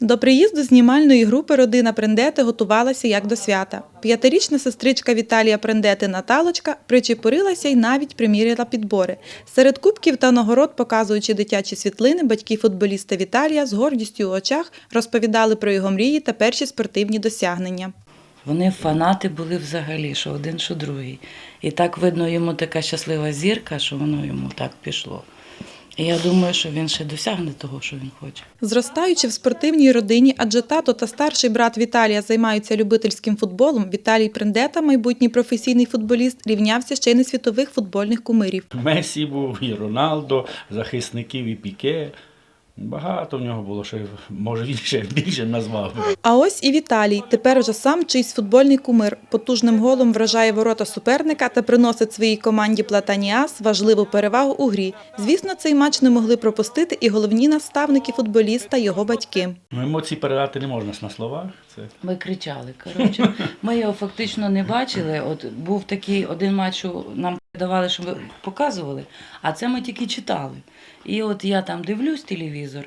До приїзду знімальної групи родина Прендети готувалася як до свята. П'ятирічна сестричка Віталія Прендети Наталочка причепурилася і навіть приміряла підбори. Серед кубків та нагород, показуючи дитячі світлини, батьки футболіста Віталія з гордістю у очах розповідали про його мрії та перші спортивні досягнення. Вони фанати були взагалі, що один, що другий. І так видно йому така щаслива зірка, що воно йому так пішло. І я думаю, що він ще досягне того, що він хоче. Зростаючи в спортивній родині, адже тато та старший брат Віталія займаються любительським футболом, Віталій Прендета, майбутній професійний футболіст, рівнявся ще й на світових футбольних кумирів. Месі був, і Роналдо, захисників, і Піке. Багато в нього було, що може він ще більше назвав. А ось і Віталій, тепер вже сам чийсь футбольний кумир. Потужним голом вражає ворота суперника та приносить своїй команді Платаніас важливу перевагу у грі. Звісно, цей матч не могли пропустити і головні наставники футболіста, його батьки. Ну, емоції передати не можна на словах. Це Ми кричали. Коротше, ми його фактично не бачили. От був такий один матч, нам давали, що ви показували, а це ми тільки читали. І от я там дивлюсь телевізор,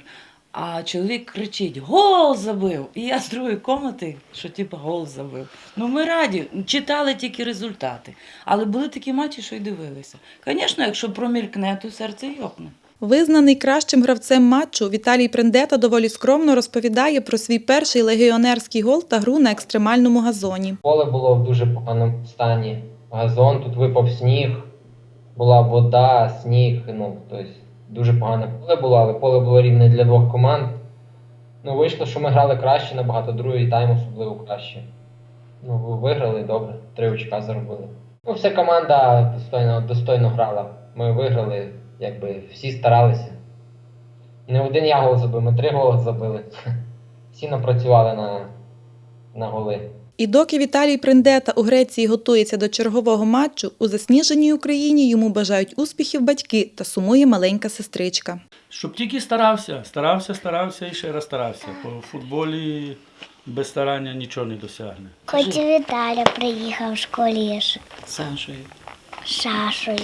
а чоловік кричить: Гол забив! І я з другої комнати, що типу гол забив. Ну ми раді, читали тільки результати. Але були такі матчі, що й дивилися. Звісно, якщо промількне, то серце йокне. Визнаний кращим гравцем матчу, Віталій Прендета доволі скромно розповідає про свій перший легіонерський гол та гру на екстремальному газоні. Поле було в дуже поганому стані. Газон, тут випав сніг, була вода, сніг. Ну, тобто дуже погане поле було, але поле було рівне для двох команд. Ну, вийшло, що ми грали краще, набагато другий тайм особливо краще. Ну, виграли добре, три очка заробили. Ну, вся команда достойно, достойно грала. Ми виграли, якби всі старалися. Не один я гол забив, ми три голи забили. Всі напрацювали на, на голи. І доки Віталій Прендета у Греції готується до чергового матчу, у засніженій Україні йому бажають успіхів батьки та сумує маленька сестричка. Щоб тільки старався, старався, старався і ще раз старався. По футболі без старання нічого не досягне. Хоч і Віталя приїхав в школі Сашою. Шашою.